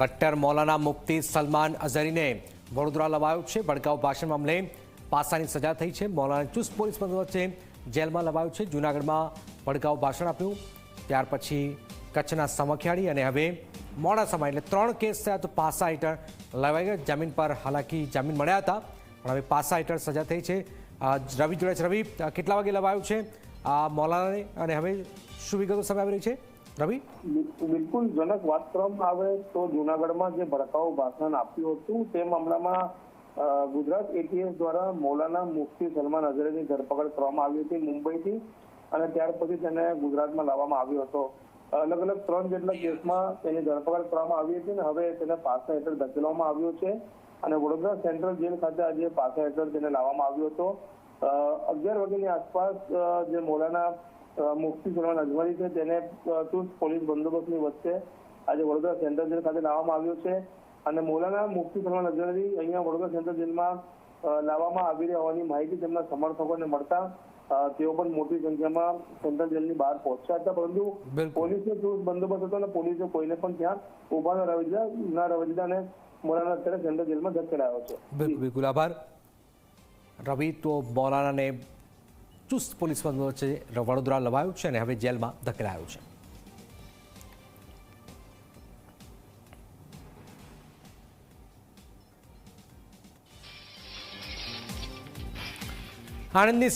કટ્ટર મૌલાના મુફ્તી સલમાન અઝહરીને વડોદરા લવાયો છે. ભડકાઉ ભાષણ મામલે પાસાની સજા થઈ છે. મૌલાના ચુસ્ત પોલીસ વચ્ચે જેલમાં લવાયો છે. જૂનાગઢમાં ભડકાઉ ભાષણ આપ્યું. ત્યાર પછી કચ્છના સમખિયાળી અને હવે મોડાસામાં એટલે ત્રણ કેસ થયા તો પાસા હેઠળ લવાઈ ગયા. જામીન પર હાલાકી જામીન મળ્યા હતા. પણ હવે પાસા હેઠળ સજા થઈ છે. રવિ જોડે છે રવિ કેટલા વાગે લવાયું છે? આ, મૌલાનાને અને હવે શું વિગતો સામે આવી રહી છે? રવિ? બિલકુલ, જનક, વાત કરવામાં આવે તો જુનાગઢમાં જે ભડકાઉ ભાષણ આપ્યું હતું, તે મામલામાં ગુજરાત એટીએસ દ્વારા મૌલાના મુફ્તી સલમાન અઝહરીની ધરપકડ કરવામાં આવી હતી મુંબઈથી અને ત્યાર પછી તેને ગુજરાતમાં લાવવામાં આવ્યો હતો. અલગ અલગ ત્રણ જેટલા કેસમાં તેની ધરપકડ કરવામાં આવી હતી અને હવે તેને પાસા હેઠળ ધકેલવામાં આવ્યો છે અને વડોદરા સેન્ટ્રલ જેલ ખાતે આજે પાસા હેઠળ તેને લાવવામાં આવ્યો હતો. અગિયાર વાગ્યાની આસપાસ જે મૌલાના મુફ્તી સલમાન અજમરી છે. તેને ચુસ્ત પોલીસ બંદોબસ્તની વચ્ચે આજે વડોદરા સેન્ટ્રલ જેલ ખાતે લાવવામાં આવ્યો છે. અને મોલાના મુક્તિ સલમાન અજમરી અહીંયા વડોદરા સેન્ટ્રલ જેલમાં લાવવામાં આવી રહ્યા હોવાની માહિતી તેમના સમર્થકોને મળતા તેઓ પણ મોટી સંખ્યામાં સેન્ટ્રલ જેલની બહાર પહોંચ્યા હતા. પરંતુ. પોલીસનો ચુસ્ત બંદોબસ્ત હતો અને પોલીસે કોઈને પણ ત્યાં ઊભા ન રહેવા દીધા ન રહેવા દીધા અને મોલાના અત્યારે સેન્ટ્રલ જેલમાં ધકેડાયો છે. બિલકુલ. આભાર. રવિ તો મૌલાનાને ચુસ્ત પોલીસ બંદોબસ્ત વડોદરા લવાયું છે અને હવે જેલમાં ધકેલાયો છે. આણંદની